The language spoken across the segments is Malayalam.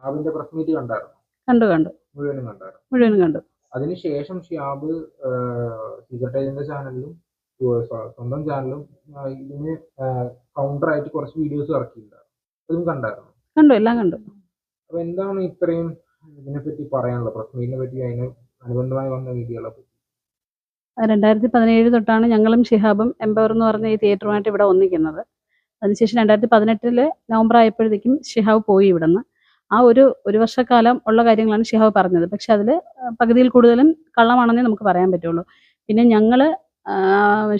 ഷിഹാബിന്റെ പ്രസ് മീറ്റ് കണ്ടായിരുന്നു? കണ്ടു കണ്ടു. മുഴുവനും കണ്ടായിരുന്നു? മുഴുവനും കണ്ടു. അതിനുശേഷം ഷിഹാബ് സീക്രട്ട് ഏജന്റ് ചാനലിലും സ്വന്തം ചാനലും ഇതിന് കൗണ്ടർ ആയിട്ട് കുറച്ച് വീഡിയോസ് ഇറക്കിയിട്ടുണ്ടായിരുന്നു. അതും കണ്ടായിരുന്നു? കണ്ടു എല്ലാം കണ്ടു. അപ്പൊ എന്താണ് ഇത്രയും ഇതിനെപ്പറ്റി പറയാനുള്ളത്? പ്രസ് മീറ്റിനെ പറ്റി അതിന് അനുബന്ധമായി വന്ന വീഡിയോകളെ പറ്റി. രണ്ടായിരത്തി പതിനേഴ് തൊട്ടാണ് ഞങ്ങളും ഷിഹാബും എംപവർ എന്ന് പറഞ്ഞ ഈ തിയേറ്ററുമായിട്ട് ഇവിടെ ഒന്നിക്കുന്നത്. അതിനുശേഷം രണ്ടായിരത്തി പതിനെട്ടിൽ നവംബർ ആയപ്പോഴത്തേക്കും ഷിഹാബ് പോയി ഇവിടുന്ന്. ആ ഒരു ഒരു വർഷക്കാലം ഉള്ള കാര്യങ്ങളാണ് ഷിഹാബ് പറഞ്ഞത്. പക്ഷെ അതിൽ പകുതിയിൽ കൂടുതലും കള്ളമാണെന്നേ നമുക്ക് പറയാൻ പറ്റുള്ളൂ. പിന്നെ ഞങ്ങൾ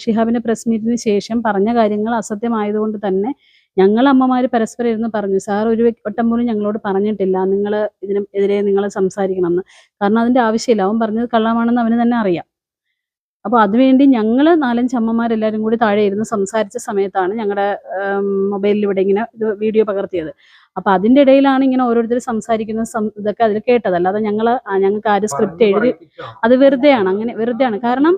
ഷിഹാബിന്റെ പ്രസ് മീറ്റിന് ശേഷം പറഞ്ഞ കാര്യങ്ങൾ അസത്യമായതുകൊണ്ട് തന്നെ ഞങ്ങൾ അമ്മമാർ പരസ്പരം ഇരുന്ന് പറഞ്ഞു സാർ ഒരു വട്ടം പോലും ഞങ്ങളോട് പറഞ്ഞിട്ടില്ല. നിങ്ങൾ ഇതിന് എതിരെ നിങ്ങൾ സംസാരിക്കണം എന്ന് കാരണം അതിന്റെ ആവശ്യമില്ല. അവൻ പറഞ്ഞത് കള്ളമാണെന്ന് അവന് തന്നെ അറിയാം. അപ്പോൾ അതുവേണ്ടി ഞങ്ങൾ നാലഞ്ച് അമ്മമാരെല്ലാവരും കൂടി താഴെ ഇരുന്ന് സംസാരിച്ച സമയത്താണ് ഞങ്ങളുടെ മൊബൈലിൽ ഇവിടെ ഇങ്ങനെ ഇത് വീഡിയോ പകർത്തിയത്. അപ്പോൾ അതിന്റെ ഇടയിലാണ് ഇങ്ങനെ ഓരോരുത്തർ സംസാരിക്കുന്ന ഇതൊക്കെ അതിൽ കേട്ടത്. അല്ലാതെ ഞങ്ങൾ ഞങ്ങൾക്ക് ആരും സ്ക്രിപ്റ്റ് എഴുതി? അത് വെറുതെയാണ്. അങ്ങനെ വെറുതെയാണ്. കാരണം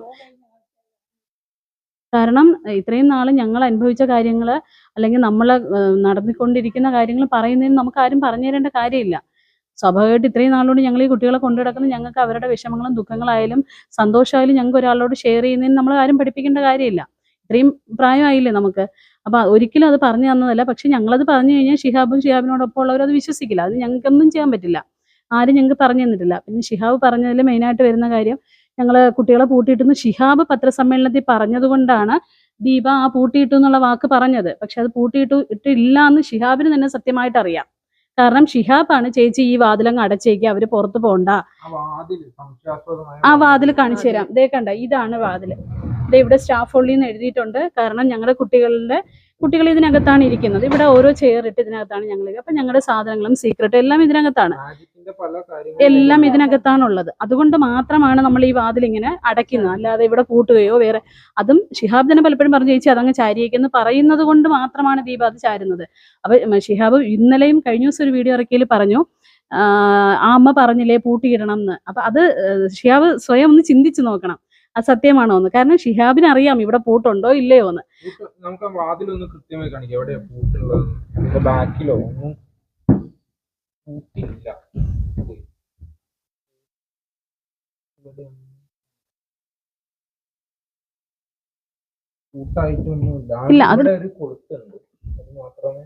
കാരണം ഇത്രയും നാൾ ഞങ്ങൾ അനുഭവിച്ച കാര്യങ്ങൾ അല്ലെങ്കിൽ നമ്മൾ നടന്നിക്കൊണ്ടിരിക്കുന്ന കാര്യങ്ങൾ പറയുന്നതിന് നമുക്ക് ആരും പറഞ്ഞു തരേണ്ട കാര്യമില്ല. സ്വാഭാവികമായിട്ട് ഇത്രയും നാളുകൊണ്ട് ഞങ്ങൾ ഈ കുട്ടികളെ കൊണ്ടു നടക്കുന്നത് ഞങ്ങൾക്ക് അവരുടെ വിഷമങ്ങളും ദുഃഖങ്ങളായാലും സന്തോഷമായാലും ഞങ്ങൾക്ക് ഒരാളോട് ഷെയർ ചെയ്യുന്നതിന് നമ്മൾ ആരും പഠിപ്പിക്കേണ്ട കാര്യമില്ല. ഇത്രയും പ്രായമായില്ലേ നമുക്ക്? അപ്പൊ ഒരിക്കലും അത് പറഞ്ഞു തന്നതല്ല. പക്ഷെ ഞങ്ങളത് പറഞ്ഞു കഴിഞ്ഞാൽ ഷിഹാബും ഷിഹാബിനോടൊപ്പം ഉള്ളവർ അത് വിശ്വസിക്കില്ല. അത് ഞങ്ങൾക്കൊന്നും ചെയ്യാൻ പറ്റില്ല. ആരും ഞങ്ങൾക്ക് പറഞ്ഞു തന്നിട്ടില്ല. പിന്നെ ഷിഹാബ് പറഞ്ഞതിൽ മെയിനായിട്ട് വരുന്ന കാര്യം ഞങ്ങൾ കുട്ടികളെ പൂട്ടിയിട്ടെന്ന് ഷിഹാബ് പത്രസമ്മേളനത്തിൽ പറഞ്ഞതുകൊണ്ടാണ് ദീപ ആ പൂട്ടിയിട്ടു എന്നുള്ള വാക്ക് പറഞ്ഞത്. പക്ഷെ അത് പൂട്ടിയിട്ടു ഇട്ടില്ല എന്ന് ഷിഹാബിന് തന്നെ സത്യമായിട്ട് അറിയാം. കാരണം ഷിഹാബാണ് ചേച്ചി ഈ വാതിലങ്ങ് അടച്ചേക്ക് അവർ പുറത്ത് പോണ്ട. ആ വാതിൽ വാതിൽ കാണിച്ചു തരാം. ഇതേ കണ്ട ഇതാണ് വാതിൽ ദേ ഇവിടെ സ്റ്റാഫ് ഹോളിൽ എഴുതിയിട്ടുണ്ട്. കാരണം ഞങ്ങളുടെ കുട്ടികളുടെ കുട്ടികൾ ഇതിനകത്താണ് ഇരിക്കുന്നത്. ഇവിടെ ഓരോ ചെയർ ഇട്ട് ഇതിനകത്താണ് ഞങ്ങൾ അപ്പൊ ഞങ്ങളുടെ സാധനങ്ങളും സീക്രട്ട് എല്ലാം ഇതിനകത്താണ്. എല്ലാം ഇതിനകത്താണുള്ളത്. അതുകൊണ്ട് മാത്രമാണ് നമ്മൾ ഈ വാതിൽ ഇങ്ങനെ അടയ്ക്കുന്നത്. അല്ലാതെ ഇവിടെ പൂട്ടുകയോ വേറെ അതും ഷിഹാബ് തന്നെ പലപ്പോഴും പറഞ്ഞു ചേച്ചി അതങ്ങ് ചാരിയേക്കെന്ന് പറയുന്നത് കൊണ്ട് മാത്രമാണ് ദീപ അത് ചാരുന്നത്. അപ്പൊ ഷിഹാബ് ഇന്നലെയും കഴിഞ്ഞ ദിവസം ഒരു വീഡിയോ ഇറക്കിയിൽ പറഞ്ഞു ആ അമ്മ പറഞ്ഞില്ലേ പൂട്ടിയിടണം എന്ന്. അപ്പൊ അത് ഷിഹാബ് സ്വയം ഒന്ന് ചിന്തിച്ചു നോക്കണം. അത് സത്യമാണോ എന്ന് കാരണം ഷിഹാബിന് അറിയാം ഇവിടെ പൂട്ടുണ്ടോ ഇല്ലയോ എന്ന് നമുക്ക് വാതിലൊന്ന് കൃത്യമായി കാണിക്കാം. എവിടെയാ ബാക്കിലോ ഒന്നും പൂട്ടിയില്ല ഇല്ല, അത് മാത്രമേ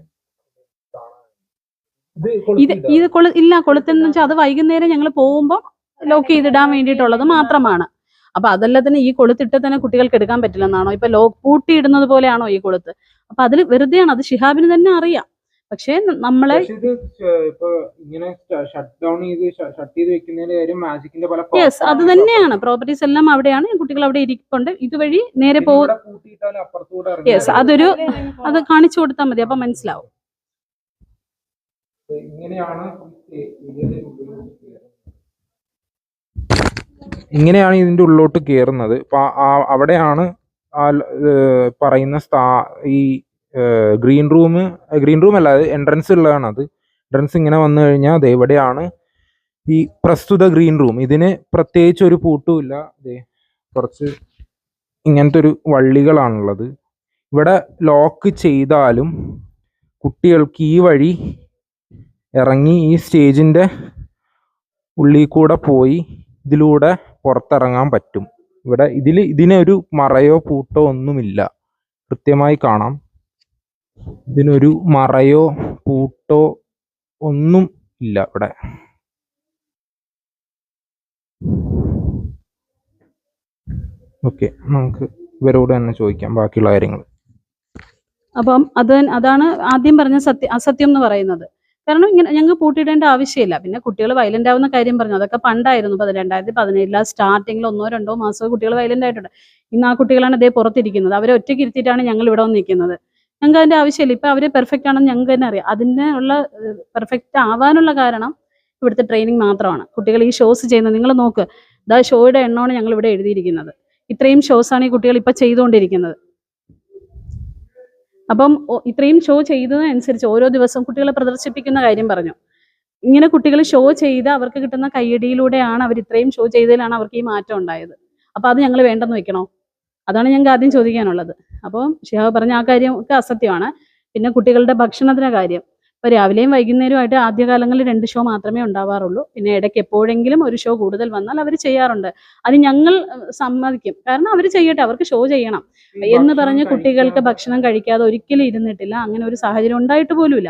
ഇത് ഇത് ഇത് കൊളു ഇല്ല കൊളുത്തെന്ന് വെച്ചാൽ അത് വൈകുന്നേരം ഞങ്ങൾ പോകുമ്പോൾ ലോക്ക് ചെയ്തിടാൻ വേണ്ടിയിട്ടുള്ളത് മാത്രമാണ്. അപ്പൊ അതല്ല തന്നെ ഈ കൊളുത്തിട്ട് തന്നെ കുട്ടികൾക്ക് എടുക്കാൻ പറ്റില്ലെന്നാണോ? ഇപ്പൊ ലോ പൂട്ടിയിടുന്നത് പോലെയാണോ ഈ കൊളുത്ത്? അപ്പൊ അതിൽ വെറുതെയാണ് അത് ഷിഹാബിന് തന്നെ അറിയാം. പക്ഷേ നമ്മളെ ഇങ്ങനെ ഷട്ട് ഡൗൺ ചെയ്ത് ഷട്ട് ചെയ്ത് വെക്കുന്നതിന്റെ കാര്യം മാജിക്കിന്റെ പല യെസ് അത് തന്നെയാണ്. പ്രോപ്പർട്ടീസ് എല്ലാം അവിടെയാണ്. കുട്ടികൾ അവിടെ ഇരിക്കൊണ്ട് ഇതുവഴി നേരെ പോകും യെസ് അതൊരു അത് കാണിച്ചു കൊടുത്താൽ മതി. അപ്പൊ മനസ്സിലാവും. ഇങ്ങനെയാണ് ഇങ്ങനെയാണ് ഇതിന്റെ ഉള്ളിലോട്ട് കയറുന്നത്. അപ്പോൾ അവിടെയാണ് പറയുന്ന സ്ഥാ ഈ ഗ്രീൻ റൂം ഗ്രീൻ റൂം അല്ല അത് എൻട്രൻസ് ഉള്ളതാണ് അത് എൻട്രൻസ് ഇങ്ങനെ വന്നു കഴിഞ്ഞാൽ അത് എവിടെയാണ് ഈ പ്രസ്തുത ഗ്രീൻ റൂം. ഇതിന് പ്രത്യേകിച്ച് ഒരു പൂട്ടുമില്ല ദേ കുറച്ച് ഇങ്ങനത്തെ ഒരു വള്ളികളാണുള്ളത്. ഇവിടെ ലോക്ക് ചെയ്താലും കുട്ടികൾക്ക് ഈ വഴി ഇറങ്ങി ഈ സ്റ്റേജിന്റെ ഉള്ളിൽ കൂടെ പോയി ഇതിലൂടെ പുറത്തിറങ്ങാൻ പറ്റും. ഇവിടെ ഇതിൽ ഇതിനൊരു മറയോ പൂട്ടോ ഒന്നുമില്ല. കൃത്യമായി കാണാം. ഇതിനൊരു മറയോ പൂട്ടോ ഒന്നും ഇല്ല ഇവിടെ. ഓക്കെ നമുക്ക് ഇവരോട് തന്നെ ചോദിക്കാം ബാക്കിയുള്ള കാര്യങ്ങൾ അപ്പം അത് അതാണ് ആദ്യം പറഞ്ഞ സത്യം അസത്യം എന്ന് പറയുന്നത്. കാരണം ഇങ്ങനെ ഞങ്ങൾ പൂട്ടിയിടേണ്ട ആവശ്യമില്ല. പിന്നെ കുട്ടികൾ വയലന്റ് ആവുന്ന കാര്യം പറഞ്ഞു. അതൊക്കെ പണ്ടായിരുന്നു. രണ്ടായിരത്തി പതിനേഴിലെ സ്റ്റാർട്ടിങ്ങിൽ ഒന്നോ രണ്ടോ മാസമോ കുട്ടികൾ വയലന്റ് ആയിട്ടുണ്ട്. ഇന്ന് ആ കുട്ടികളാണ് ഇതേ പുറത്തിരിക്കുന്നത്. അവരെ ഒറ്റയ്ക്ക് ഇരുത്തിയിട്ടാണ് ഞങ്ങൾ ഇവിടെ വന്ന് നിൽക്കുന്നത് ഞങ്ങൾക്ക് അതിന്റെ ആവശ്യമില്ല. ഇപ്പൊ അവർ പെർഫെക്റ്റ് ആണെന്ന് ഞങ്ങൾക്ക് തന്നെ അറിയാം. അതിന്റെ ഉള്ള പെർഫെക്റ്റ് ആവാനുള്ള കാരണം ഇവിടുത്തെ ട്രെയിനിങ് മാത്രമാണ്. കുട്ടികൾ ഈ ഷോസ് ചെയ്യുന്നത്. നിങ്ങൾ നോക്ക്. ഇതാ ഷോയുടെ എണ്ണമാണ് ഞങ്ങൾ ഇവിടെ എഴുതിയിരിക്കുന്നത്. ഇത്രയും ഷോസാണ് ഈ കുട്ടികൾ ഇപ്പൊ ചെയ്തുകൊണ്ടിരിക്കുന്നത്. അപ്പം ഇത്രയും ഷോ ചെയ്തതനുസരിച്ച് ഓരോ ദിവസവും കുട്ടികളെ പ്രദർശിപ്പിക്കുന്ന കാര്യം പറഞ്ഞു. ഇങ്ങനെ കുട്ടികൾ ഷോ ചെയ്ത് അവർക്ക് കിട്ടുന്ന കയ്യടിയിലൂടെയാണ് അവർ ഇത്രയും ഷോ ചെയ്തതിലാണ് അവർക്ക് ഈ മാറ്റം ഉണ്ടായത്. അപ്പോൾ അത് ഞങ്ങൾ വേണ്ടെന്ന് വെക്കണോ? അതാണ് ഞങ്ങൾക്ക് ആദ്യം ചോദിക്കാനുള്ളത്. അപ്പോൾ ഷിഹാബ് പറഞ്ഞ ആ കാര്യം ഒക്കെ അസത്യമാണ്. പിന്നെ കുട്ടികളുടെ ഭക്ഷണത്തിന്റെ കാര്യം. ഇപ്പോൾ രാവിലെയും വൈകുന്നേരമായിട്ട് ആദ്യകാലങ്ങളിൽ രണ്ട് ഷോ മാത്രമേ ഉണ്ടാവാറുള്ളൂ. പിന്നെ ഇടയ്ക്ക് എപ്പോഴെങ്കിലും ഒരു ഷോ കൂടുതൽ വന്നാൽ അവർ ചെയ്യാറുണ്ട്. അത് ഞങ്ങൾ സമ്മതിക്കും. കാരണം അവർ ചെയ്യട്ടെ അവർക്ക് ഷോ ചെയ്യണം. എന്ന് പറഞ്ഞ് കുട്ടികൾക്ക് ഭക്ഷണം കഴിക്കാതെ ഒരിക്കലും ഇരുന്നിട്ടില്ല. അങ്ങനെ ഒരു സാഹചര്യം ഉണ്ടായിട്ട് പോലുമില്ല.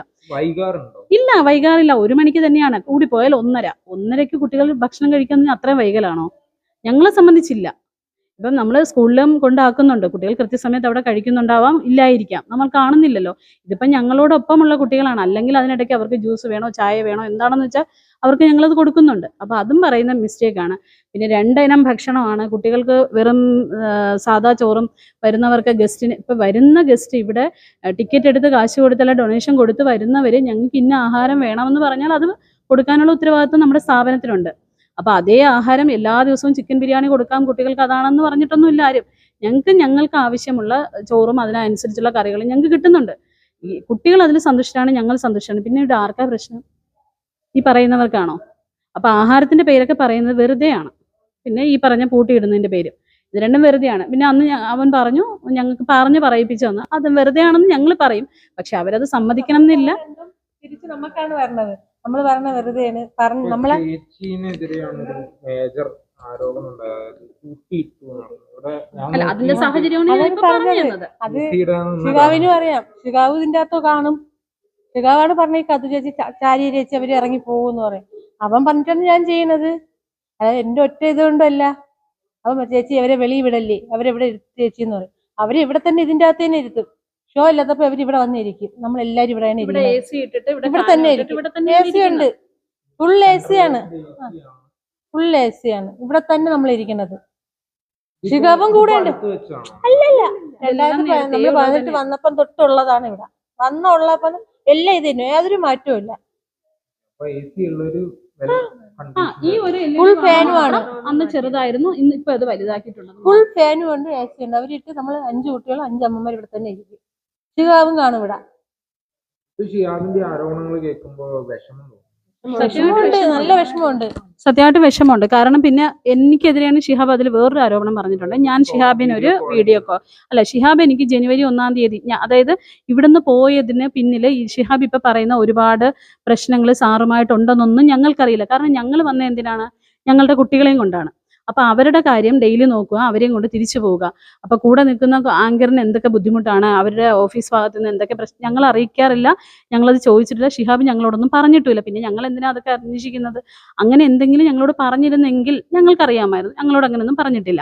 ഇല്ല വൈകാറില്ല. ഒരു മണിക്ക് തന്നെയാണ്. കൂടിപ്പോയാൽ ഒന്നര. ഒന്നരക്ക് കുട്ടികൾ ഭക്ഷണം കഴിക്കാൻ അത്രയും വൈകലാണോ? ഞങ്ങളെ സംബന്ധിച്ചില്ല. ഇപ്പം നമ്മൾ സ്കൂളിലും കൊണ്ടാക്കുന്നുണ്ട്. കുട്ടികൾ കൃത്യസമയത്ത് അവിടെ കഴിക്കുന്നുണ്ടാവാം ഇല്ലായിരിക്കാം. നമ്മൾ കാണുന്നില്ലല്ലോ. ഇതിപ്പം ഞങ്ങളോടൊപ്പമുള്ള കുട്ടികളാണ്. അല്ലെങ്കിൽ അതിനിടയ്ക്ക് അവർക്ക് ജ്യൂസ് വേണോ ചായ വേണോ എന്താണെന്ന് വെച്ചാൽ അവർക്ക് ഞങ്ങളത് കൊടുക്കുന്നുണ്ട്. അപ്പോൾ അതും പറയുന്ന മിസ്റ്റേക്കാണ് പിന്നെ രണ്ടിനം ഭക്ഷണമാണ്. കുട്ടികൾക്ക് വെറും സാധാ ചോറും വരുന്നവർക്ക് ഗസ്റ്റിന് ഇപ്പം വരുന്ന ഗസ്റ്റ് ഇവിടെ ടിക്കറ്റ് എടുത്ത് കാശ് കൊടുത്തല്ല ഡൊണേഷൻ കൊടുത്ത് വരുന്നവർ ഞങ്ങൾക്ക് ഇന്ന ആഹാരം വേണമെന്ന് പറഞ്ഞാൽ അത് കൊടുക്കാനുള്ള ഉത്തരവാദിത്വം നമ്മുടെ സ്ഥാപനത്തിനുണ്ട്. അപ്പോൾ അതേ ആഹാരം എല്ലാ ദിവസവും ചിക്കൻ ബിരിയാണി കൊടുക്കാം കുട്ടികൾക്ക് അതാണെന്ന് പറഞ്ഞിട്ടൊന്നും ഇല്ല ആരും. ഞങ്ങൾക്ക് ഞങ്ങൾക്ക് ആവശ്യമുള്ള ചോറും അതിനനുസരിച്ചുള്ള കറികളും ഞങ്ങൾക്ക് കിട്ടുന്നുണ്ട്. ഈ കുട്ടികൾ അതിൽ സന്തുഷ്ടരാണ് ഞങ്ങൾ സന്തുഷ്ടരാണ്. ഇവിടെ ആർക്കാ പ്രശ്നം? ഈ പറയുന്നവർക്കാണോ? അപ്പോൾ ആഹാരത്തിന്റെ പേരൊക്കെ പറയുന്നത് വെറുതെയാണ്. പിന്നെ ഈ പറഞ്ഞ പൂട്ടിയിടുന്നതിന്റെ പേര്. ഇത് രണ്ടും വെറുതെയാണ്. പിന്നെ അന്ന് അവൻ പറഞ്ഞു ഞങ്ങൾക്ക് പറഞ്ഞു പറയിപ്പിച്ചു തന്നു. അത് വെറുതെയാണെന്ന് ഞങ്ങൾ പറയും. പക്ഷെ അവരത് സമ്മതിക്കണം എന്നില്ല തിരിച്ച് നമുക്കാണ് വരണത്. നമ്മൾ പറഞ്ഞ വെറുതെയാണ്. പറഞ്ഞ് നമ്മളെ അല്ല അതിന്റെ സാഹചര്യമാണ് അത് ശിഖാവിനും അറിയാം. ശിഖാവ് ഇതിന്റെ അകത്തോ കാണും. ശിഖാവാണ് പറഞ്ഞ ഈ ചേച്ചി ചാരി ചേച്ചി അവർ ഇറങ്ങി പോകുമെന്ന് പറയും. അവൻ പറഞ്ഞിട്ടാണ് ഞാൻ ചെയ്യണത്. അതായത് എന്റെ ഒറ്റ ഇതുകൊണ്ടല്ല അവൻ ചേച്ചി അവരെ വെളിയിൽ വിടല്ലേ? അവരെവിടെ ഇരുത്തി ചേച്ചി എന്ന് പറയും. അവരെ ഇവിടെ തന്നെ ഇതിന്റെ അകത്ത് തന്നെ ഇരുത്തും. ഷോ ഇല്ലാത്തപ്പോ അവർ ഇവിടെ വന്നിരിക്കും. നമ്മൾ എല്ലാരും ഇവിടെ ഇവിടെ തന്നെ ഇരിക്കും. തന്നെ എ സി ഉണ്ട്. ഫുൾ എ സി ആണ്. ഫുൾ എ സി ആണ്. ഇവിടെ തന്നെ നമ്മൾ ഇരിക്കുന്നത്. ശിഖാപം ശിഖാവും കൂടെ ഉണ്ട്. അല്ലല്ല. രണ്ടായിരത്തി നമ്മൾ പതിനെട്ട് വന്നപ്പം തൊട്ടുള്ളതാണ് ഇവിടെ. വന്ന ഉള്ളപ്പം എല്ലാം ഇത് തന്നെ. യാതൊരു മാറ്റവും ഇല്ല. ഈ ഒരു ഫുൾ ഉം ആണ്. അന്ന് ചെറുതായിരുന്നു. ഇന്ന് ഇപ്പൊ അത് വലുതാക്കിയിട്ടുണ്ട് ഫുൾ ഫാനും ഉണ്ട് എ സി ഉണ്ട്. അവരിട്ട് നമ്മൾ അഞ്ച് കുട്ടികൾ അഞ്ച് അമ്മമാർ ഇവിടെ തന്നെ ഇരിക്കും. ശിഖാവും കാണും ഇവിടെ. ആരോപണങ്ങൾ കേൾക്കുമ്പോൾ വിഷമം തോന്നും. വിഷമമുണ്ട് നല്ല വിഷമമുണ്ട്. സത്യമായിട്ട് വിഷമമുണ്ട്. കാരണം പിന്നെ എനിക്കെതിരെയാണ് ഷിഹാബ് അതിൽ വേറൊരു ആരോപണം പറഞ്ഞിട്ടുണ്ട്. ഞാൻ ഷിഹാബിന് ഒരു വീഡിയോ കോൾ അല്ല ഷിഹാബ് എനിക്ക് ജനുവരി ഒന്നാം തീയതി അതായത് ഇവിടുന്ന് പോയതിന് പിന്നിൽ ഈ ഷിഹാബ് ഇപ്പൊ പറയുന്ന ഒരുപാട് പ്രശ്നങ്ങൾ സാറുമായിട്ടുണ്ടെന്നൊന്നും ഞങ്ങൾക്കറിയില്ല. കാരണം ഞങ്ങൾ വന്ന എന്തിനാണ്? ഞങ്ങളുടെ കുട്ടികളെയും കൊണ്ടാണ്. അപ്പൊ അവരുടെ കാര്യം ഡെയിലി നോക്കുക അവരെയും കൊണ്ട് തിരിച്ചു പോവുക. അപ്പൊ കൂടെ നിൽക്കുന്ന ആങ്കറിന് എന്തൊക്കെ ബുദ്ധിമുട്ടാണ് അവരുടെ ഓഫീസ് ഭാഗത്ത് നിന്ന് എന്തൊക്കെ പ്രശ്നം ഞങ്ങൾ അറിയിക്കാറില്ല. ഞങ്ങളത് ചോദിച്ചിട്ടില്ല. ഷിഹാബ് ഞങ്ങളോടൊന്നും പറഞ്ഞിട്ടില്ല. പിന്നെ ഞങ്ങൾ എന്തിനാ അതൊക്കെ അന്വേഷിക്കുന്നത്? അങ്ങനെ എന്തെങ്കിലും ഞങ്ങളോട് പറഞ്ഞിരുന്നെങ്കിൽ ഞങ്ങൾക്കറിയാമായിരുന്നു. ഞങ്ങളോട് അങ്ങനെയൊന്നും പറഞ്ഞിട്ടില്ല.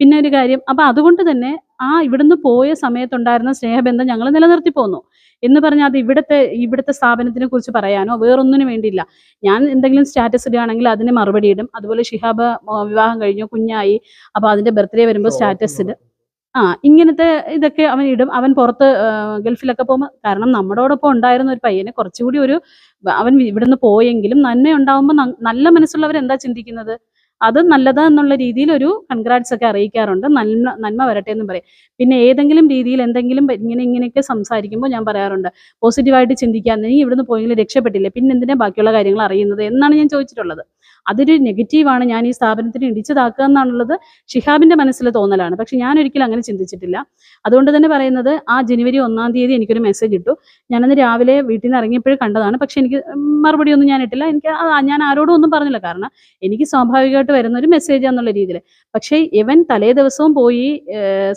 പിന്നെ ഒരു കാര്യം അപ്പൊ അതുകൊണ്ട് തന്നെ ആ ഇവിടുന്ന് പോയ സമയത്തുണ്ടായിരുന്ന സ്നേഹബന്ധം ഞങ്ങൾ നിലനിർത്തി പോന്നു. എന്ന് പറഞ്ഞാൽ അത് ഇവിടുത്തെ ഇവിടുത്തെ സ്ഥാപനത്തിനെ കുറിച്ച് പറയാനോ വേറൊന്നിനു വേണ്ടിയില്ല. ഞാൻ എന്തെങ്കിലും സ്റ്റാറ്റസ് ഇടുകയാണെങ്കിൽ അതിന് മറുപടി ഇടും. അതുപോലെ ഷിഹാബ് വിവാഹം കഴിഞ്ഞു കുഞ്ഞായി. അപ്പൊ അതിന്റെ ബർത്ത്ഡേ വരുമ്പോൾ സ്റ്റാറ്റസ് ഇടും. ആ ഇങ്ങനത്തെ ഇതൊക്കെ അവൻ ഇടും. അവൻ പുറത്ത് ഗൾഫിലൊക്കെ പോകുമ്പോൾ കാരണം നമ്മളോടൊപ്പം ഉണ്ടായിരുന്ന ഒരു പയ്യനെ കുറച്ചുകൂടി ഒരു അവൻ ഇവിടുന്ന് പോയെങ്കിലും നന്മ ഉണ്ടാവുമ്പോൾ നല്ല മനസ്സുള്ളവർ എന്താ ചിന്തിക്കുന്നത്? അത് നല്ലതാ എന്നുള്ള രീതിയിൽ ഒരു കൺഗ്രാറ്റ്സ് ഒക്കെ അറിയിക്കാറുണ്ട്. നന്മ നന്മ വരട്ടെ എന്ന് പറയും. പിന്നെ ഏതെങ്കിലും രീതിയിൽ എന്തെങ്കിലും ഇങ്ങനെ ഇങ്ങനെയൊക്കെ സംസാരിക്കുമ്പോൾ ഞാൻ പറയാറുണ്ട് പോസിറ്റീവായിട്ട് ചിന്തിക്കാൻ നീ ഇവിടുന്ന് പോയെങ്കിലും രക്ഷപ്പെട്ടില്ലേ? പിന്നെ എന്തിനാ ബാക്കിയുള്ള കാര്യങ്ങൾ അറിയുന്നത്? എന്നാണ് ഞാൻ ചോദിച്ചിട്ടുള്ളത്. അതൊരു നെഗറ്റീവാണ് ഞാൻ ഈ സ്ഥാപനത്തിന് ഇടിച്ചതാക്കുക എന്നാണുള്ളത് ഷിഹാബിന്റെ മനസ്സിൽ തോന്നലാണ്. പക്ഷെ ഞാൻ ഒരിക്കലും അങ്ങനെ ചിന്തിച്ചിട്ടില്ല. അതുകൊണ്ട് തന്നെ പറയുന്നത് ആ ജനുവരി ഒന്നാം തീയതി എനിക്കൊരു മെസ്സേജ് ഇട്ടു. ഞാനന്ന് രാവിലെ വീട്ടിൽ നിന്ന് ഇറങ്ങിയപ്പോഴും കണ്ടതാണ്. പക്ഷെ എനിക്ക് മറുപടി ഒന്നും ഞാൻ ഇട്ടില്ല. എനിക്ക് ഞാൻ ആരോടും ഒന്നും പറഞ്ഞില്ല. കാരണം എനിക്ക് സ്വാഭാവികമായിട്ട് വരുന്ന ഒരു മെസ്സേജ് എന്നുള്ള രീതിയിൽ. പക്ഷേ ഇവൻ തലേ ദിവസവും പോയി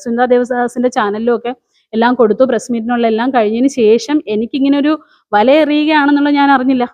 സുനിത ദേവദാസിന്റെ ചാനലിലും ഒക്കെ എല്ലാം കൊടുത്തു. പ്രസ് മീറ്റിനുള്ള എല്ലാം കഴിഞ്ഞതിന് ശേഷം എനിക്കിങ്ങനെ ഒരു വല എറിയുകയാണെന്നുള്ളത് ഞാൻ അറിഞ്ഞില്ല.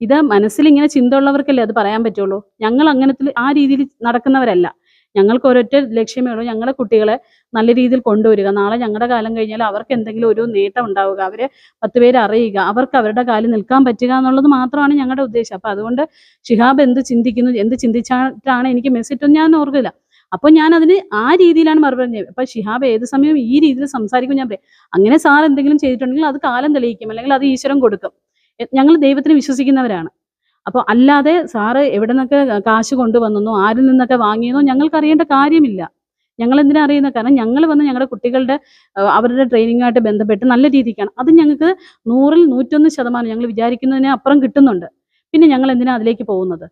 ഇത് മനസ്സിൽ ഇങ്ങനെ ചിന്ത ഉള്ളവർക്കല്ലേ അത് പറയാൻ പറ്റുള്ളൂ? ഞങ്ങൾ അങ്ങനത്തിൽ ആ രീതിയിൽ നടക്കുന്നവരല്ല. ഞങ്ങൾക്ക് ഒരൊറ്റ ലക്ഷ്യമേ ഉള്ളൂ. ഞങ്ങളുടെ കുട്ടികളെ നല്ല രീതിയിൽ കൊണ്ടുവരിക. നാളെ ഞങ്ങളുടെ കാലം കഴിഞ്ഞാൽ അവർക്ക് എന്തെങ്കിലും ഒരു നേട്ടം ഉണ്ടാവുക. അവരെ പത്ത് പേര് അറിയുക. അവർക്ക് അവരുടെ കാലിൽ നിൽക്കാൻ പറ്റുക എന്നുള്ളത് മാത്രമാണ് ഞങ്ങളുടെ ഉദ്ദേശം. അപ്പൊ അതുകൊണ്ട് ഷിഹാബ് എന്ത് ചിന്തിക്കുന്നു എന്ത് ചിന്തിച്ചിട്ടാണ് എനിക്ക് മെസ്സേജ് ഞാൻ ഓർക്കില്ല. അപ്പോൾ ഞാൻ അതിന് ആ രീതിയിലാണ് മറുപടി പറഞ്ഞത്. അപ്പൊ ഷിഹാബ് ഏത് സമയവും ഈ രീതിയിൽ സംസാരിക്കും ഞാൻ പറയും അങ്ങനെ സാർ എന്തെങ്കിലും ചെയ്തിട്ടുണ്ടെങ്കിൽ അത് കാലം തെളിയിക്കും. അല്ലെങ്കിൽ അത് ഈശ്വരൻ കൊടുക്കും. ഞങ്ങൾ ദൈവത്തിന് വിശ്വസിക്കുന്നവരാണ്. അപ്പോൾ അല്ലാതെ സാറ് എവിടെ നിന്നൊക്കെ കാശ് കൊണ്ടുവന്നോ ആരിൽ നിന്നൊക്കെ വാങ്ങിയെന്നോ ഞങ്ങൾക്ക് അറിയേണ്ട കാര്യമില്ല. ഞങ്ങൾ എന്തിനാ അറിയുന്നത് കാരണം ഞങ്ങൾ വന്ന് ഞങ്ങളുടെ കുട്ടികളുടെ അവരുടെ ട്രെയിനിങ്ങുമായിട്ട് ബന്ധപ്പെട്ട് നല്ല രീതിക്കാണ്. അത് ഞങ്ങൾക്ക് നൂറിൽ നൂറ്റൊന്ന് ശതമാനം ഞങ്ങൾ വിചാരിക്കുന്നതിന് അപ്പുറം കിട്ടുന്നുണ്ട്. പിന്നെ ഞങ്ങൾ എന്തിനാ അതിലേക്ക് പോകുന്നത്?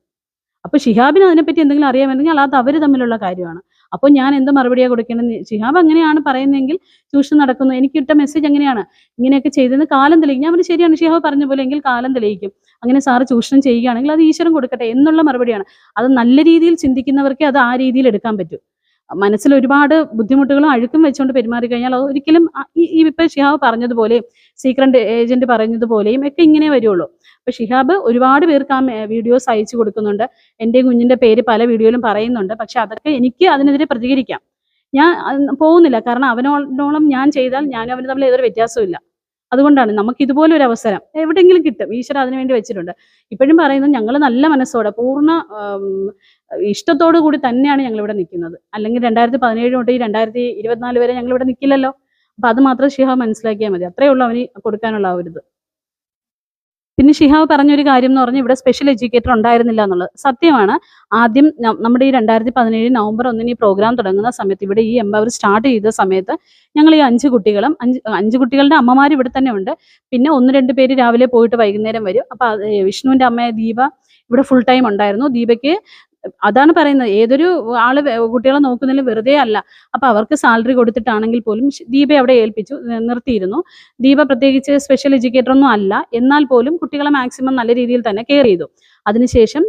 അപ്പോൾ ഷിഹാബിന് അതിനെപ്പറ്റി എന്തെങ്കിലും അറിയാമെന്നുണ്ടെങ്കിൽ അത് അവർ തമ്മിലുള്ള കാര്യമാണ്. അപ്പോൾ ഞാൻ എന്ത് മറുപടിയാണ് കൊടുക്കേണ്ടത് ഷിഹാബ് അങ്ങനെയാണ് പറയുന്നതെങ്കിൽ ട്യൂഷൻ നടക്കുന്നു. എനിക്ക് ഇട്ട മെസ്സേജ് എങ്ങനെയാണ്? ഇങ്ങനെയൊക്കെ ചെയ്തെന്ന് കാലം തെളിയിക്കും. ഞാൻ പറഞ്ഞു ശരിയാണ്. ഷിഹാബ് പറഞ്ഞ പോലെ എങ്കിൽ കാലം തെളിയിക്കും. അങ്ങനെ സാറ് ചൂഷണം ചെയ്യുകയാണെങ്കിൽ അത് ഈശ്വരൻ കൊടുക്കട്ടെ എന്നുള്ള മറുപടിയാണ്. അത് നല്ല രീതിയിൽ ചിന്തിക്കുന്നവർക്ക് അത് ആ രീതിയിൽ എടുക്കാൻ പറ്റും. മനസ്സിൽ ഒരുപാട് ബുദ്ധിമുട്ടുകളും അഴുക്കും വെച്ചുകൊണ്ട് പെരുമാറി കഴിഞ്ഞാൽ അത് ഒരിക്കലും ഈ ഇപ്പൊ ഷിഹാബ് പറഞ്ഞതുപോലെയും സീക്രണ്ട് ഏജന്റ് പറഞ്ഞതുപോലെയും ഒക്കെ ഇങ്ങനെ വരുള്ളൂ. അപ്പൊ ഷിഹാബ് ഒരുപാട് പേർക്ക് ആ വീഡിയോസ് അയച്ചു കൊടുക്കുന്നുണ്ട്. എന്റെ കുഞ്ഞിന്റെ പേര് പല വീഡിയോയിലും പറയുന്നുണ്ട്. പക്ഷെ അതൊക്കെ എനിക്ക് അതിനെതിരെ പ്രതികരിക്കാം. ഞാൻ പോകുന്നില്ല. കാരണം അവനോടോളം ഞാൻ ചെയ്താൽ ഞാനും അവന് തമ്മിൽ ഏതൊരു വ്യത്യാസവും ഇല്ല അതുകൊണ്ടാണ് നമുക്ക് ഇതുപോലെ ഒരു അവസരം എവിടെയെങ്കിലും കിട്ടും. ഈശ്വര അതിനു വേണ്ടി വെച്ചിട്ടുണ്ട്. ഇപ്പോഴും പറയുന്നത് ഞങ്ങൾ നല്ല മനസ്സോടെ പൂർണ ഇഷ്ടത്തോടു കൂടി തന്നെയാണ് ഞങ്ങൾ ഇവിടെ നിൽക്കുന്നത്. അല്ലെങ്കിൽ രണ്ടായിരത്തി പതിനേഴ് തൊട്ട് ഈ രണ്ടായിരത്തി ഇരുപത്തിനാല് വരെ ഞങ്ങൾ ഇവിടെ നിൽക്കില്ലല്ലോ. അപ്പൊ അത് മാത്രം ഷിഹാബ് മനസ്സിലാക്കിയാൽ മതി. അത്രേ ഉള്ളൂ അവന് കൊടുക്കാനുള്ള ആ ഒരു പിന്നെ ഷിഹാബ് പറഞ്ഞൊരു കാര്യം എന്ന് പറഞ്ഞാൽ ഇവിടെ സ്പെഷ്യൽ എഡ്യൂക്കേറ്റർ ഉണ്ടായിരുന്നില്ല എന്നുള്ളത് സത്യമാണ്. ആദ്യം നമ്മുടെ ഈ രണ്ടായിരത്തി പതിനേഴ് നവംബർ ഒന്നിന് ഈ പ്രോഗ്രാം തുടങ്ങുന്ന സമയത്ത് ഇവിടെ ഈ എംപവർ സ്റ്റാർട്ട് ചെയ്ത സമയത്ത് ഞങ്ങൾ ഈ അഞ്ച് കുട്ടികളും അഞ്ച് അഞ്ച് കുട്ടികളുടെ അമ്മമാർ ഇവിടെ തന്നെ ഉണ്ട്. പിന്നെ ഒന്ന് രണ്ട് പേര് രാവിലെ പോയിട്ട് വൈകുന്നേരം വരും. അപ്പൊ വിഷ്ണുവിന്റെ അമ്മ ദീപ ഇവിടെ ഫുൾ ടൈം ഉണ്ടായിരുന്നു. ദീപയ്ക്ക് അതാണ് പറയുന്നത്. ഏതൊരു ആൾ കുട്ടികളെ നോക്കുന്നതിൽ വെറുതെ അല്ല. അപ്പൊ അവർക്ക് സാലറി കൊടുത്തിട്ടാണെങ്കിൽ പോലും ദീപ അവിടെ ഏൽപ്പിച്ചു നിർത്തിയിരുന്നു. ദീപ പ്രത്യേകിച്ച് സ്പെഷ്യൽ എഡ്യൂക്കേറ്റർ ഒന്നും അല്ല. എന്നാൽ പോലും കുട്ടികളെ മാക്സിമം നല്ല രീതിയിൽ തന്നെ കെയർ ചെയ്തു. അതിനുശേഷം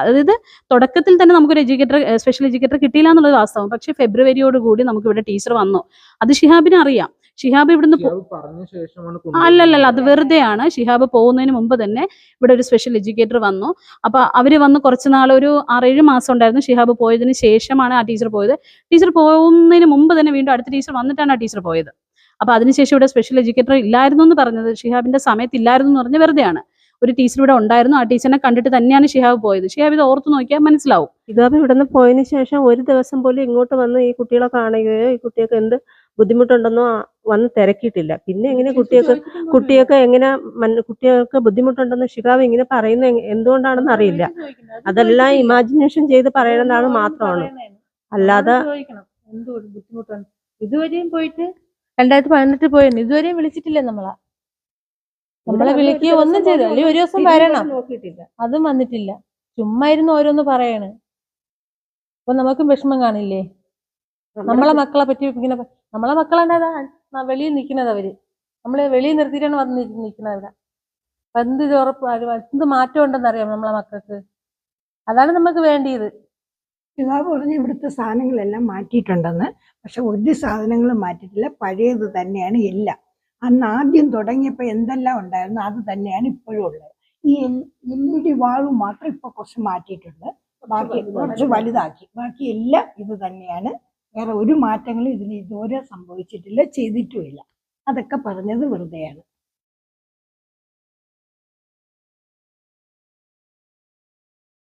അതായത് തുടക്കത്തിൽ തന്നെ നമുക്കൊരു എഡ്യൂക്കേറ്റർ സ്പെഷ്യൽ എഡ്യൂക്കേറ്റർ കിട്ടിയില്ല എന്നുള്ളത് വാസ്തവം. പക്ഷേ ഫെബ്രുവരിയോടുകൂടി നമുക്ക് ഇവിടെ ടീച്ചർ വന്നു. അത് ഷിഹാബിന് അറിയാം. ഷിഹാബ് ഇവിടുന്ന് അല്ലല്ല അത് അല്ലല്ലല്ല വെറുതെയാണ്. ഷിഹാബ് പോകുന്നതിന് മുമ്പ് തന്നെ ഇവിടെ ഒരു സ്പെഷ്യൽ എഡ്യൂക്കേറ്റർ വന്നു. അപ്പൊ അവർ വന്ന് കുറച്ച് നാൾ ഒരു ആറേഴ് മാസം ഉണ്ടായിരുന്നു ഷിഹാബ് പോയതിന് ശേഷമാണ് ആ ടീച്ചർ പോയത്. ടീച്ചർ പോകുന്നതിന് മുമ്പ് തന്നെ വീണ്ടും അടുത്ത ടീച്ചർ വന്നിട്ടാണ് ആ ടീച്ചർ പോയത്. അപ്പൊ അതിനുശേഷം ഇവിടെ സ്പെഷ്യൽ എഡ്യൂക്കേറ്റർ ഇല്ലായിരുന്നു എന്ന് പറഞ്ഞത്. ഷിഹാബിന്റെ സമയത്ത് ഇല്ലായിരുന്നു എന്ന് പറഞ്ഞ് വെറുതെയാണ്. ഒരു ടീച്ചർ ഇവിടെ ഉണ്ടായിരുന്നു. ആ ടീച്ചറിനെ കണ്ടിട്ട് തന്നെയാണ് ഷിഹാബ് പോയത്. ഷിഹാബ് ഇത് ഓർത്ത് നോക്കിയാൽ മനസ്സിലാവും. ഇതാ ഇവിടുന്ന് പോയതിനു ശേഷം ഒരു ദിവസം പോലും ഇങ്ങോട്ട് വന്ന് ഈ കുട്ടികളെ കാണുകയോ ഈ കുട്ടികൾക്ക് എന്ത് ബുദ്ധിമുട്ടുണ്ടെന്നോ വന്ന് തിരക്കിയിട്ടില്ല. പിന്നെ എങ്ങനെ കുട്ടിയൊക്കെ കുട്ടിയൊക്കെ എങ്ങനെ കുട്ടികൾക്ക് ബുദ്ധിമുട്ടുണ്ടെന്ന് ഷികാവ് ഇങ്ങനെ പറയുന്ന എന്തുകൊണ്ടാണെന്ന് അറിയില്ല. അതെല്ലാം ഇമാജിനേഷൻ ചെയ്ത് പറയണതാണ് മാത്രമാണ്. അല്ലാതെ ഇതുവരെയും പോയിട്ട് രണ്ടായിരത്തി പതിനെട്ടിൽ പോയിരുന്നു. ഇതുവരെയും വിളിച്ചിട്ടില്ല നമ്മളെ. നമ്മളെ വിളിക്കുകയോ ഒന്നും ചെയ്തു അല്ലെങ്കിൽ ഒരു ദിവസം വരണം. നോക്കിയിട്ടില്ല. അതും വന്നിട്ടില്ല. ചുമ്മാ ഇരുന്ന് ഓരോന്ന് പറയാണ്. അപ്പൊ നമുക്കും വിഷമം കാണില്ലേ? നമ്മളെ മക്കളെ പറ്റി ഇങ്ങനെ നമ്മളെ ന- വെളിയിൽ നിൽക്കുന്നത് അവർ. നമ്മളെ വെളിയിൽ നിർത്തിയിട്ടാണ് വന്ന് നിൽക്കുന്നത് അപ്പൊ എന്ത് ചോറപ്പ് എന്ത് മാറ്റം ഉണ്ടെന്ന് അറിയാം നമ്മളെ മക്കൾക്ക്? അതാണ് നമുക്ക് വേണ്ടിയത്. പിതാവ് പറഞ്ഞ് ഇവിടുത്തെ സാധനങ്ങളെല്ലാം മാറ്റിയിട്ടുണ്ടെന്ന്. പക്ഷെ ഒരു സാധനങ്ങളും മാറ്റിയിട്ടില്ല. പഴയത് തന്നെയാണ് എല്ലാം. അന്ന് ആദ്യം തുടങ്ങിയപ്പോൾ എന്തെല്ലാം ഉണ്ടായിരുന്നു അത് തന്നെയാണ് ഇപ്പോഴും ഉള്ളത്. ഈ എൽ ഇ ഡി വാളും മാത്രം ഇപ്പോൾ കുറച്ച് മാറ്റിയിട്ടുണ്ട്. ബാക്കി കുറച്ച് വലുതാക്കി. ബാക്കി എല്ലാം ഇത് തന്നെയാണ്. വേറെ ഒരു മാറ്റങ്ങളും ഇതിന് ഇതുവരെ സംഭവിച്ചിട്ടില്ല ചെയ്തിട്ടുമില്ല. അതൊക്കെ പറഞ്ഞത് വെറുതെയാണ്.